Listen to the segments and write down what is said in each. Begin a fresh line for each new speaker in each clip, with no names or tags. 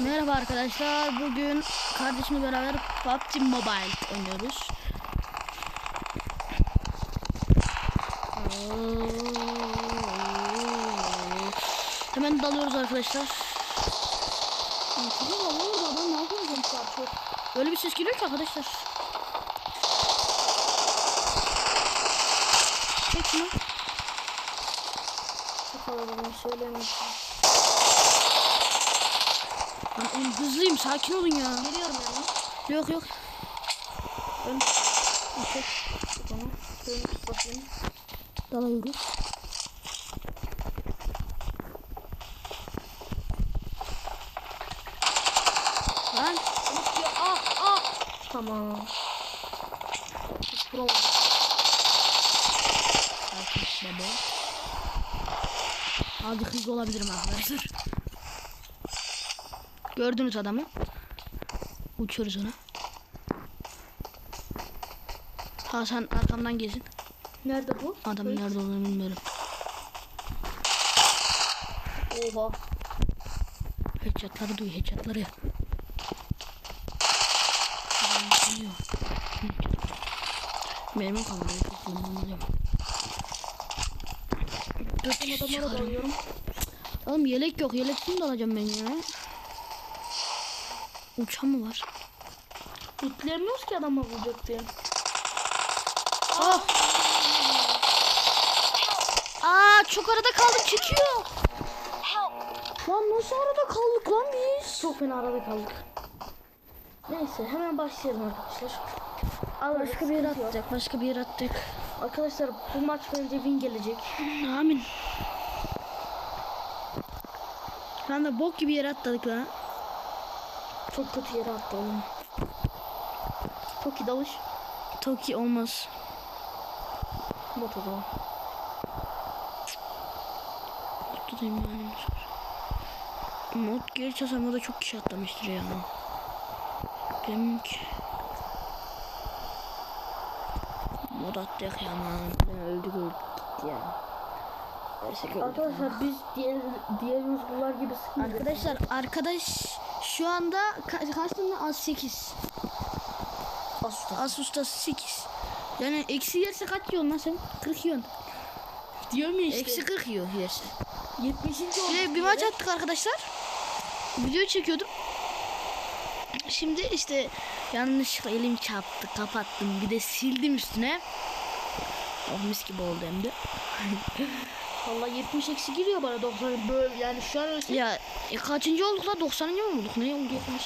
Merhaba arkadaşlar. Bugün kardeşimle beraber PUBG Mobile oynuyoruz. Hemen dalıyoruz arkadaşlar. Böyle bir ses geliyor ki arkadaşlar. Çek şunu.
Çok havalı ben
oğlum hızlıyım sakin olun ya.
Geliyorum yani.
Yok yok.
Ben çek. Bana. Şöyle bakayım.
Dalıyoruz. Lan
Ah ah. Tamam. Pro.
Sakin baba. Azıcık hızlı olabilirim arkadaşlar. Gördünüz adamı. Uçuyoruz ona. Hasan arkamdan gezin.
Nerede bu?
Adamın nerede olduğunu bilmiyorum.
Oha.
Headshotları duy, headshotları. Adam. Memnun kalmadı. Kullanmalıyım.
Dört adamlara dalıyorum.
Oğlum yelek yok. Yelek de alacağım ben ya. Uçan mı var?
Bitleyemiyoruz ki adama vuracak diye.
Ah! Aa çok arada kaldık çekiyor. Lan nasıl arada kaldık lan biz?
Çok fena arada kaldık. Neyse hemen başlayalım arkadaşlar. Al
Başka bir yere attık. Başka bir yere attık.
Arkadaşlar bu maç bence win gelecek.
Amin. Lan da bok gibi yere atladık lan.
Çok kötü yere attı oğlum. Çok iyi dalış.
Toki olmaz.
Motoda.
Tutayım yani. Mod geri çalsam o da çok kişi atlamıştır ya. Benim ki. Mod attık ya aman. Öldük öldük gitti ya.
Arkadaşlar biz diğer diğer YouTuber'lar gibi sıkmıyoruz.
Arkadaşlar arkadaş şu anda ka kaç tane az 8.
Asus.
Asus'ta 8. Yani eksi yerse kaç yiyorsun lan sen? 40 yiyorsun.
Diyorum ya işte.
Eksi 40 yiyor yerse.
70. oldu.
Bir, de bir maç attık arkadaşlar. Video çekiyordum. Şimdi işte yanlışlıkla elim çarptı kapattım bir de sildim üstüne. Oh mis gibi oldu hem de.
Valla 70 eksi giriyor bana 90 böyle yani şu an ölsek
Ya e, kaçıncı olduk la 90. mı olduk? Ne oldu 70?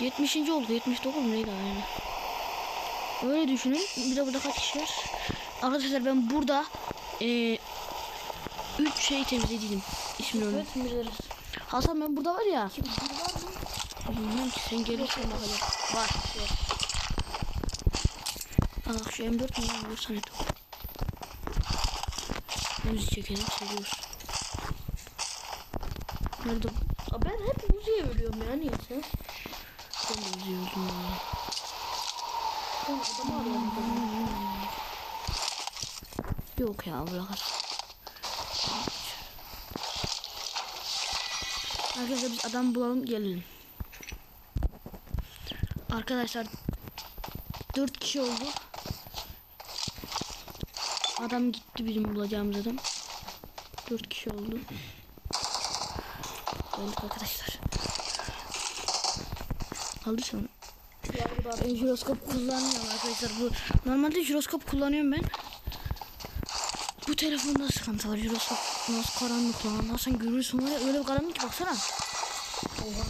70. olduk 79 mu neydi yani? Öyle düşünün. Bir de burada kaç kişi var? Arkadaşlar ben burada e, 3 şey temizledim. İsmini
evet temizleriz.
Hasan ben burada var ya.
Bir var mı?
Bilmem ki sen gelirsen bakalım. Var. Aa şu M4 mi lan? Müzik çekelim seviyoruz. Nerede?
Aa, ben hep müziğe ölüyorum ya niyeyse.
Ben de müziği öldüm ya.
Ben adamı arıyorum.
Yok ya bırakır. Arkadaşlar biz adam bulalım gelelim. Arkadaşlar 4 kişi oldu. Adam gitti bizim bulacağımız adam. 4 kişi oldu. Geldik arkadaşlar. Alırsın. Ben jiroskop kullanmıyorum arkadaşlar. Bu normalde jiroskop kullanıyorum ben. Bu telefonda sıkıntı var. Jiroskop nasıl karanlık lan. Nasıl görürsün var ya öyle bir karanlık ki baksana.
Oha.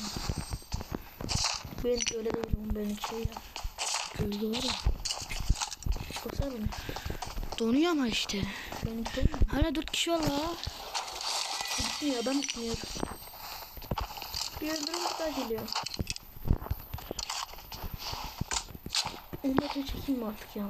Benimki öyle değil oğlum benimki şey ya.
Gölge var ya.
Baksana beni.
Donuyor ama işte.
Benimki mi?
Hala dört kişi var la.
Gitmiyor adam gitmiyor. Bir öldürümüz daha geliyor. Onları çekeyim artık ya?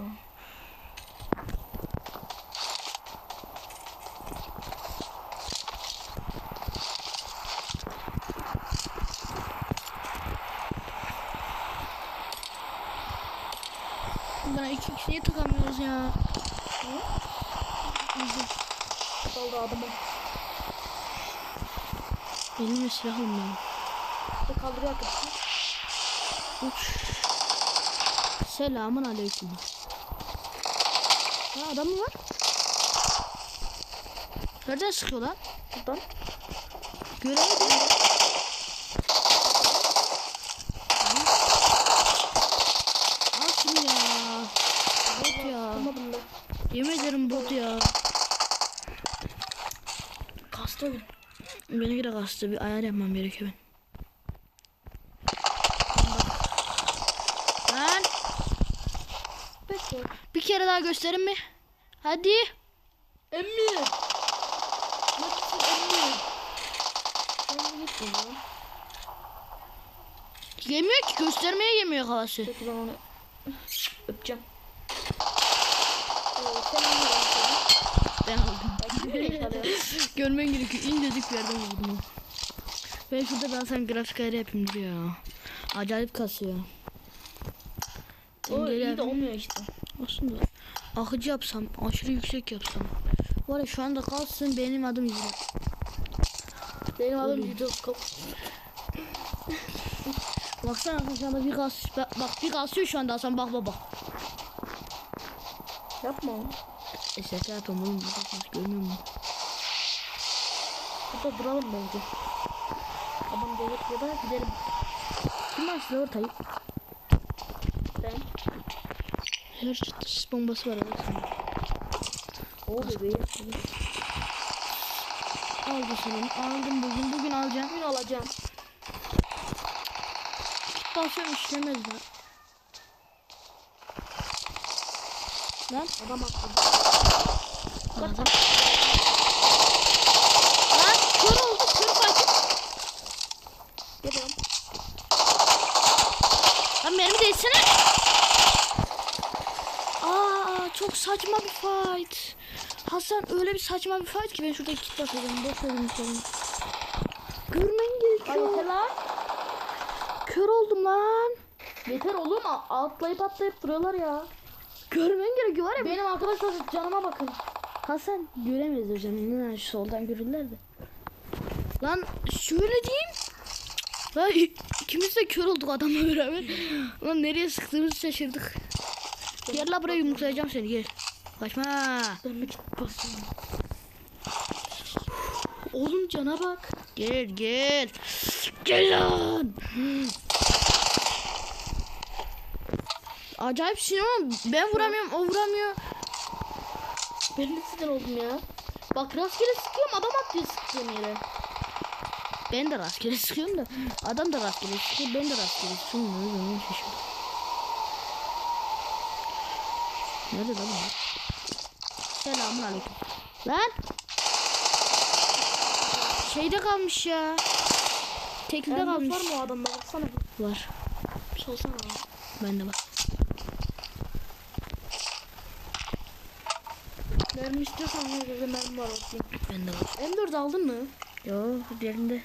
Bana iki kişi niye takamıyoruz ya?
Kaldı adamı.
Benim de silahım ben.
kaldırıyor arkadaşlar.
Uç. Selamun aleyküm. Ha adam mı var? Nereden sıkıyor lan?
Buradan.
Göremedim. Al şunu ya. Bot ya.
Anlamadım ben.
Yemin ederim bot ya.
Kastı bir.
Kastı. Bir ayar yapmam gerekiyor ben. Lan
Bekle.
bir kere daha gösterin mi? Hadi.
Emmi. Ben.
Yemiyor ki göstermeye yemiyor havası.
Peki ben onu öpeceğim. Ee, sen ne yapıyorsun?
Ben aldım.
Ben nereye kalıyorum?
Görmen gerekiyor. İncecik bir yerden vurdum. Ben şurada ben sen grafik ayarı yapayım dur ya. Acayip kasıyor.
O
Dengeli
iyi de
yapayım.
olmuyor işte.
Aslında akıcı yapsam, aşırı yüksek yapsam. Var ya şu anda kalsın benim adım İzmir.
Benim adım Videoskop.
Baksana şu anda bir kas, bak, bak bir kasıyor şu anda Hasan bak bak bak.
Yapma.
E şaka yapıyorum oğlum. Bak, bak, görmüyor musun?
Burada duralım bence. Adam gelir ya da gidelim.
Kim açtı ortayı?
Ben.
Her sis bombası var arasında.
O bebeği.
Aldı senin. Aldım bugün. Bugün alacağım.
Bugün alacağım.
Basıyorum işlemez lan. Lan.
Adam attı.
Adam. Lan kör oldu. Kör kaçtı.
Geliyorum.
Lan mermi değsene. Aa çok saçma bir fight. Hasan öyle bir saçma bir fight ki ben şurada kit basacağım. Boş verin seni. Görmen
Ay
gerekiyor.
lan.
Kör oldum lan.
Yeter oğlum. Atlayıp atlayıp duruyorlar ya.
Görmen gerekiyor var ya.
Benim arkadaşlar canıma bakın.
Hasan göremeyiz hocam. Şu soldan görürler de. Lan şöyle diyeyim. Lan ikimiz de kör olduk adamla beraber. Lan nereye sıktığımızı şaşırdık. Gel la buraya yumruklayacağım seni gel. Kaçma.
Ben bir git basayım.
Oğlum cana bak. Gel gel. Gel lan. Acayip şey ama ben vuramıyorum o vuramıyor.
Ben de sinir oldum ya. Bak rastgele sıkıyorum adam atlıyor sıktığım yere.
Ben de rastgele sıkıyorum da adam da rastgele sıkıyor ben de rastgele sıkıyorum. Nerede lan bu? Selamun aleyküm. Lan! Şeyde kalmış ya. Tekilde kalmış.
var mı o adamda baksana.
Var.
Bir şey olsana ya.
Bende var.
Mermi istiyorsan ne dedi mermi var atayım.
Bende var.
M4 aldın mı?
Yo diğerinde.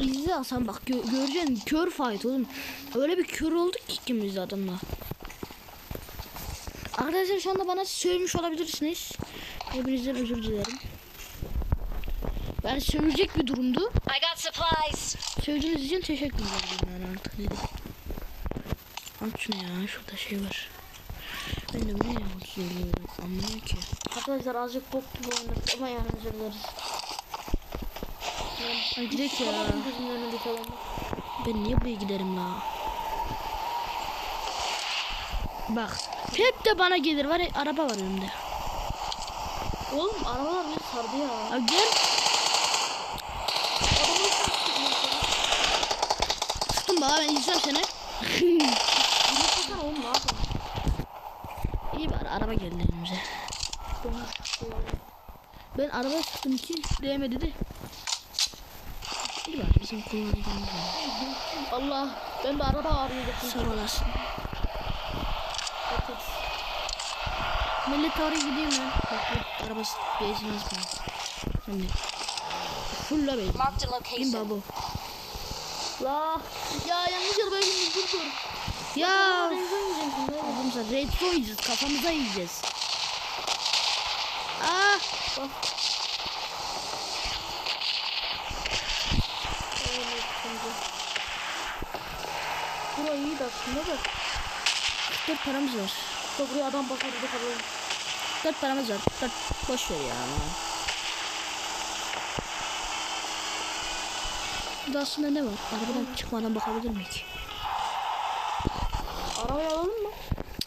İzle Hasan bak gö göreceksin kör fight oğlum. Öyle bir kör olduk ki ikimiz de adamla. Arkadaşlar şu anda bana sövmüş olabilirsiniz. Hepinizden özür dilerim. Ben sövecek bir durumdu.
I got supplies.
Sövdüğünüz için teşekkür ederim yani artık dedim. Şunu ya şurada şey var. Ben de buraya mı söylüyorum anlamıyor ki.
Arkadaşlar azıcık bok gibi oynadık ama yani özür dileriz.
Ay gidelim ya.
Gözümün önündeki adamı.
Ben niye buraya giderim la? Bak hep de bana gelir var ya araba var önümde.
Oğlum arabalar beni sardı ya.
Ha, gel tuttum bana ben izleyeceğim seni.
Yumurtasana oğlum ne yapıyorsun?
İyi bari araba geldi önümüze. Ben araba sıktım ki değmedi de. İyi bari bizim kullanacağımız var.
Allah ben bir araba arıyordum.
Sağ olasın. Millet oraya gideyim ben. Bak bak arabası benzin az? Sen de. Full la benzin. Bin babu.
La ya yanlış arabaya bindim dur dur.
Ya. Kafamıza redstone yiyeceğiz. Kafamıza yiyeceğiz. Ah.
Bak. Burayı iyi de aslında da.
Dört paramız var.
Da buraya adam bakar bir kadar.
Dört paramız var. Dört boş ver ya. Burada aslında ne var? Arabadan çıkmadan bakabilir miyim?
Arabayı alalım mı?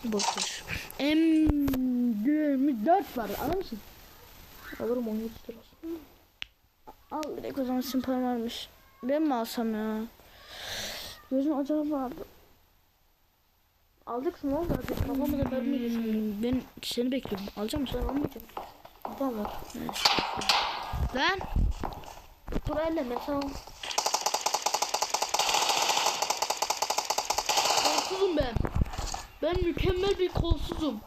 Boş ver. M24 var. Alır mısın?
Alırım 17 lira.
Al direkt o zaman sizin param varmış. Ben mi alsam ya? Gözüm acaba vardı.
Alacaksın oğlum zaten. Kafamı da vermeyeceksin.
Hmm, ben seni bekliyorum. Alacak mısın?
Ben almayacağım. Adam var.
Lan.
Dur elleme. Kolsuzum ben. Ben mükemmel bir kolsuzum.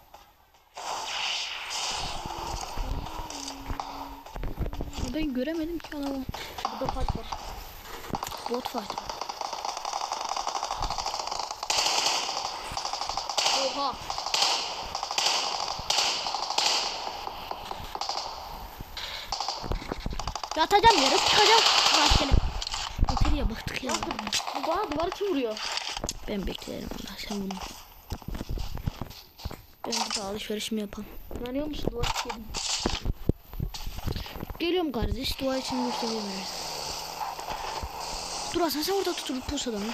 Ben göremedim ki adamı.
Burada fark var.
Bot fight.
Oha.
Yatacağım yere çıkacağım. Rastgele. Yeter ya bıktık ya.
Bu bana duvar kim vuruyor?
Ben beklerim Allah sen bunu. Ben burada alışverişimi yapalım.
İnanıyor musun duvar yedim.
Geliyorum kardeş. Dua için göstereyim ben. Dur Hasan sen orada tutup pus adamı.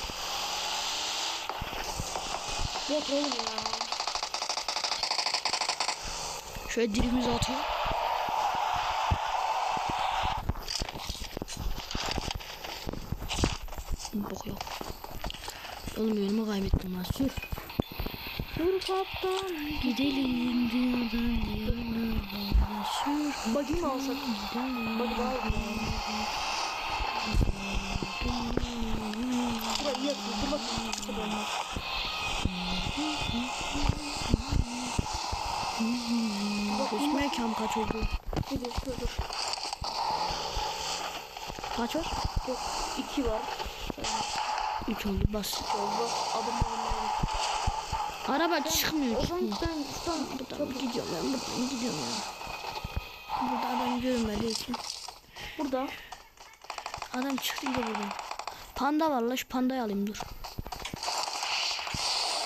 Yok oğlum ya.
Şöyle dilimizi atıyor. Bok yok. Oğlum yönümü kaybettim lan. Sür.
Dur kaptan.
Gidelim dünyadan sür.
Bagi mi alsak? Bagi daha iyi. Buraya iyi yapıyor. Dur bakayım. Dur bakayım.
Gözüme kam kaç oldu?
Dur dur.
Kaç var?
Yok. İki var.
3 oldu bas.
Oldu. Adım adım.
Araba çıkmıyor.
O
gitmiyor.
sen sen
Buradan gidiyorum ben buradan gidiyorum ya. Burada adam görmediği için.
burada.
Adam çıktı gidiyor buradan. Panda var la şu pandayı alayım dur.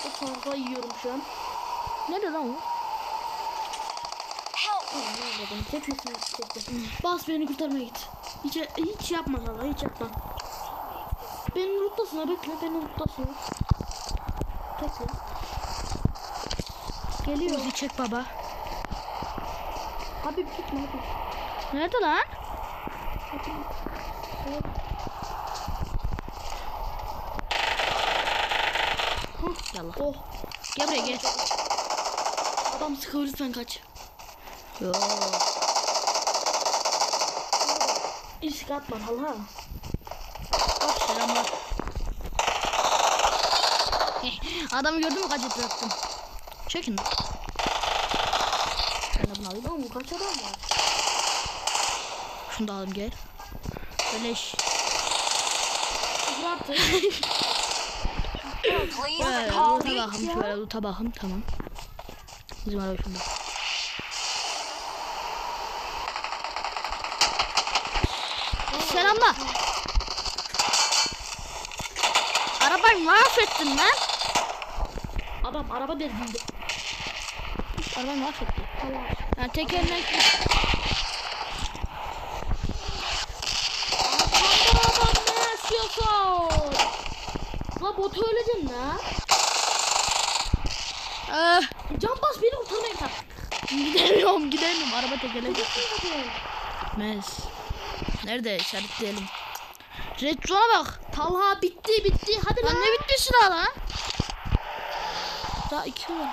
Bu fazla yiyorum şu an.
Nerede lan o?
Bas beni kurtarmaya git. Hiç, hiç yapma hala hiç yapma. Beni rutlasına bekle beni rutlasına. Bekle. Geliyor.
Bizi çek baba.
Habib gitme Habib.
Nerede lan?
Evet.
Yallah.
Oh.
Gel buraya gel.
Adam sıkıyor lütfen kaç.
Yo.
Risk atma hala.
Selamlar. Adamı gördün mü kaç attım. Çekin. Ben de bunu alayım.
Oğlum kaç adam var?
Şunu da alayım gel. Beleş.
Call
loot'a
me.
bakım, şöyle loot'a bakım. Tamam. Bizim araba şurada. Selamlar. Arabayı mahvettin lan.
Adam araba derdinde.
Arabayı mahvettin.
Allah.
Yani tekerlek
Arkamda adam ne yaşıyorsun? La botu öleceksin la.
Ah,
Can bas beni kurtarmaya kalk.
gidemiyorum gidemiyorum. Araba tekerlek. Mez. Nerede işaretleyelim. Red zone'a bak.
Talha bitti bitti hadi
Lan
lan.
ne bitti sıra lan? Daha iki var.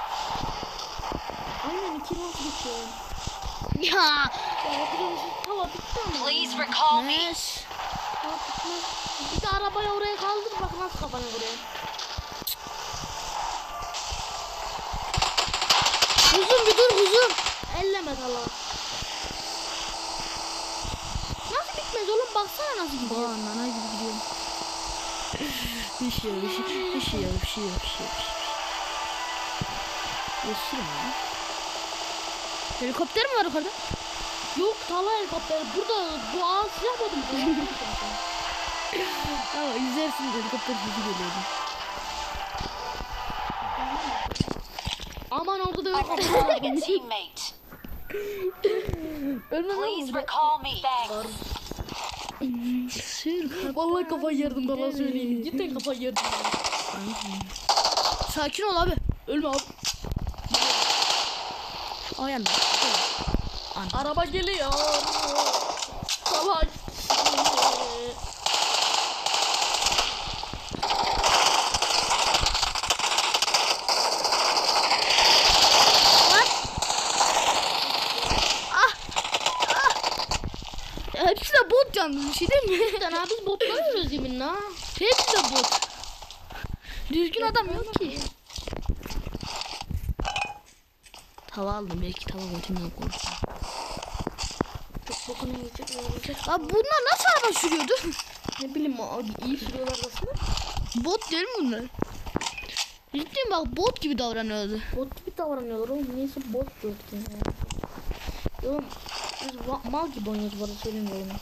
Aynen iki nasıl geçiyor?
Ya.
Şey. Tamam bitti ama.
Please recall me.
Mez.
Tamam, bitmez. Bir de arabayı oraya kaldır bak nasıl kafanı buraya.
Huzur bir dur huzur.
Elleme Talha. Nasıl bitmez oğlum baksana nasıl gidiyor.
Aa nana gibi gidiyorum. bir şey yok, bir şey, bir şey yok, bir şey yok, bir şey yok. Yaşırım ya. Helikopter mi var yukarıda?
Yok Talha helikopter burada bu ağaç yapmadım.
Ama izlersin helikopter sesi geliyordu.
Aman orada da
teammate.
Ölme lan
Please
burada.
recall me. Thanks.
Sür.
Vallahi kafayı yerdim bana söyleyeyim. Cidden kafayı yerdim.
Sakin ol abi.
Ölme abi.
O yanda.
Araba geliyor. Savaş.
Hepsi de bot yalnız bir şey değil mi?
Sen abi biz botlar yeminle ha.
Hepsi de bot. Düzgün adam yok ki. Tava aldım belki tava botundan korktum.
Çok bokunu yiyecek olacak?
Abi bunlar nasıl araba sürüyordu?
Ne bileyim abi iyi sürüyorlar aslında.
bot değil mi bunlar? Cidden bak bot gibi davranıyordu.
Bot gibi davranıyorlar oğlum. Neyse bot gördük yani. Oğlum biz mal gibi oynuyoruz bana söyleyeyim oyunu.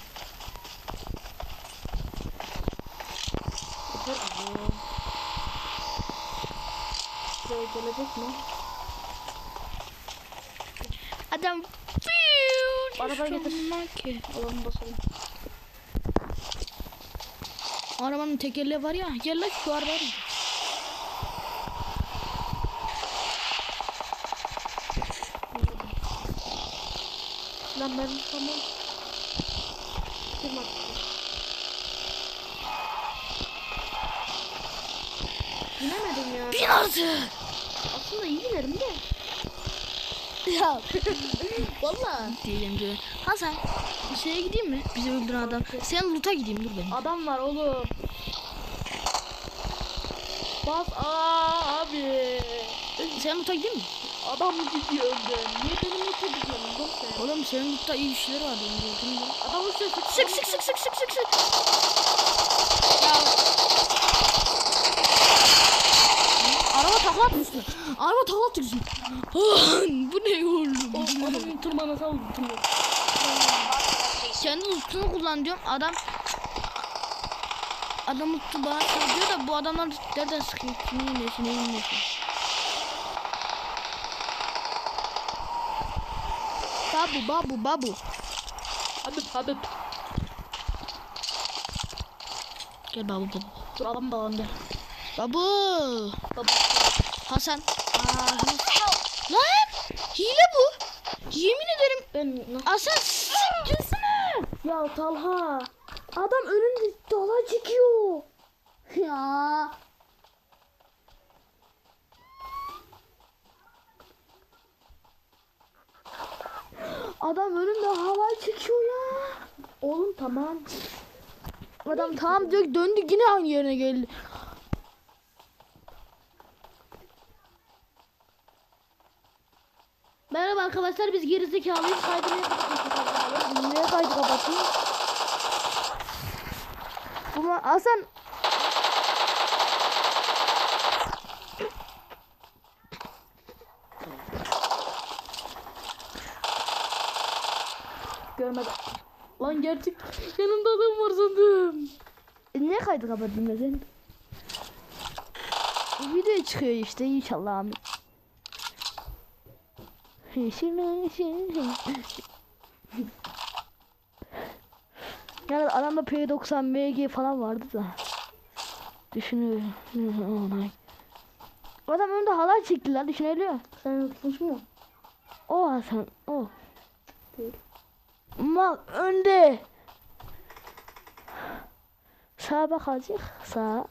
Yeter. Buraya gelecek mi?
Adam
Arabaya getir.
ki.
Alalım basalım.
Arabanın tekerleği var ya. Gel lan şu arabaya.
Lan ben tamam. Kim attı? Binemedim ya.
Bin artık.
Aslında iyi binerim de.
Ya.
Valla.
Diyelim diyor. Hasan. Şeye gideyim mi? Bizi öldüren adam. Sen loot'a gideyim dur benim.
Adam var oğlum. Bas abi.
Sen loot'a gideyim mi?
Adam gidiyor önden. Niye benim yoksa gidiyorsun oğlum sen?
Oğlum senin loot'ta iyi işler var benim gibi.
Adamın sesi.
Sık sık sık sık sık sık sık. Araba takla atmışsın. Araba takla atmışsın. Bu ne oğlum?
O adamın tırmanası aldı tırmanası.
Kendi loot'unu kullan diyorum. Adam Adam loot'u bana diyor da bu adamlar nereden sıkıyor? Neyin nesi neyin nesi? Babu babu babu.
Habib Habib.
Gel babu babu.
Dur adam da lan gel.
Babu.
Babu.
Hasan. Aa, Lan hile bu. Yemin ederim.
Ben?
Hasan siktirsene.
Ya Talha. Adam önünde dala çekiyor.
Ya.
Adam önünde hava çekiyor ya. Oğlum tamam.
Adam tamam diyor döndü yine aynı yerine geldi.
Merhaba arkadaşlar biz gerizekalıyız. Kaydını yapıyoruz.
Niye kaydı kapatayım? Bu Hasan
Görmedim. Lan gerçek yanımda adam var sandım.
E, niye kaydı kapatayım ya sen? Video çıkıyor işte inşallah. Yani adamda P90 MG falan vardı da. Düşünüyorum. Adam önünde halay çekti lan düşünebiliyor.
Sen unutmuş mu?
O Hasan o.
Değil.
Mal önde. Sağa bak azıcık. Sağa.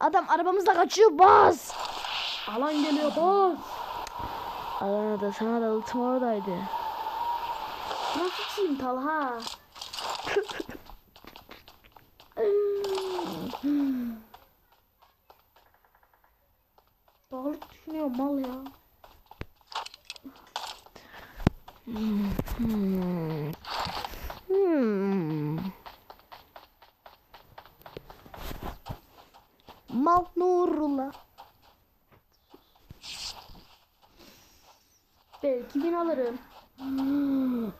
Adam arabamızla kaçıyor bas.
Alan geliyor bas.
Alana da sana da ultim oradaydı.
Nasıl çiğim Talha? Bağlık düşünüyor mal ya.
Hmm. Mal Nurullah.
Belki bin alırım.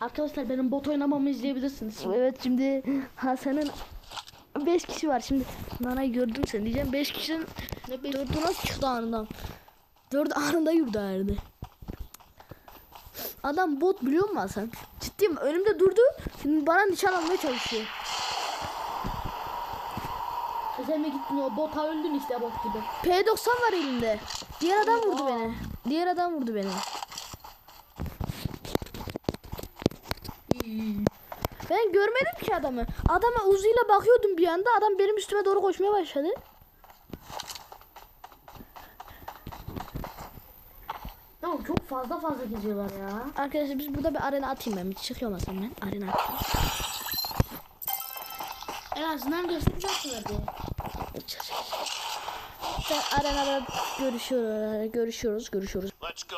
Arkadaşlar benim bot oynamamı izleyebilirsiniz.
Evet şimdi Hasan'ın 5 kişi var şimdi. Nana'yı gördüm sen diyeceğim. 5 kişinin
Ne beş-
dördü nasıl çıktı anından? Dördü anında yurda erdi. Adam bot biliyor musun sen? Ciddiyim önümde durdu. Şimdi bana nişan almaya çalışıyor.
E de gittin o bota öldün işte bot gibi.
P90 var elinde. Diğer adam vurdu beni. Diğer adam vurdu beni. Ben görmedim ki adamı. Adama uzuyla bakıyordum bir anda. Adam benim üstüme doğru koşmaya başladı.
Tamam çok fazla fazla geziyorlar ya.
Arkadaşlar biz burada bir arena atayım ben. Bir çıkıyorum aslında ben. Arena atayım.
En azından gösterecekler diye.
Ben arenada görüşüyoruz. Görüşüyoruz. Görüşüyoruz.
Let's go.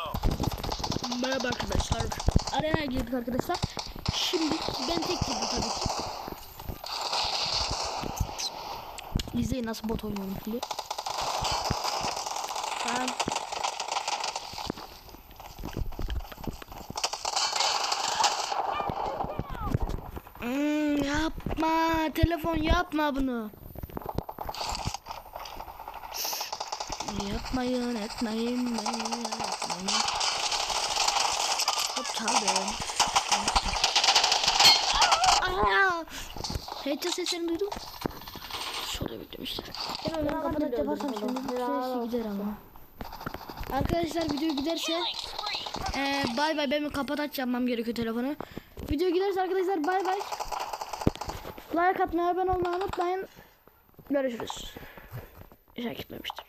Merhaba arkadaşlar. Arenaya girdik arkadaşlar. Şimdi ben tek girdim tabii ki. İzleyin nasıl bot oynuyorum şimdi. Tamam. Hmm, yapma telefon yapma bunu. Yapmayın etmeyin beni çaldım. Aa! Headshot seslerini duydum. Şurada beklemişler. Ben öyle
Ben
kapatak
de
yaparsam şimdi
onu.
sesi gider ama. Arkadaşlar video giderse eee bay bay ben kapat yapmam gerekiyor telefonu. Video giderse arkadaşlar bay bay. Like atmayı abone olmayı unutmayın. Görüşürüz. İşe gitmemiştir.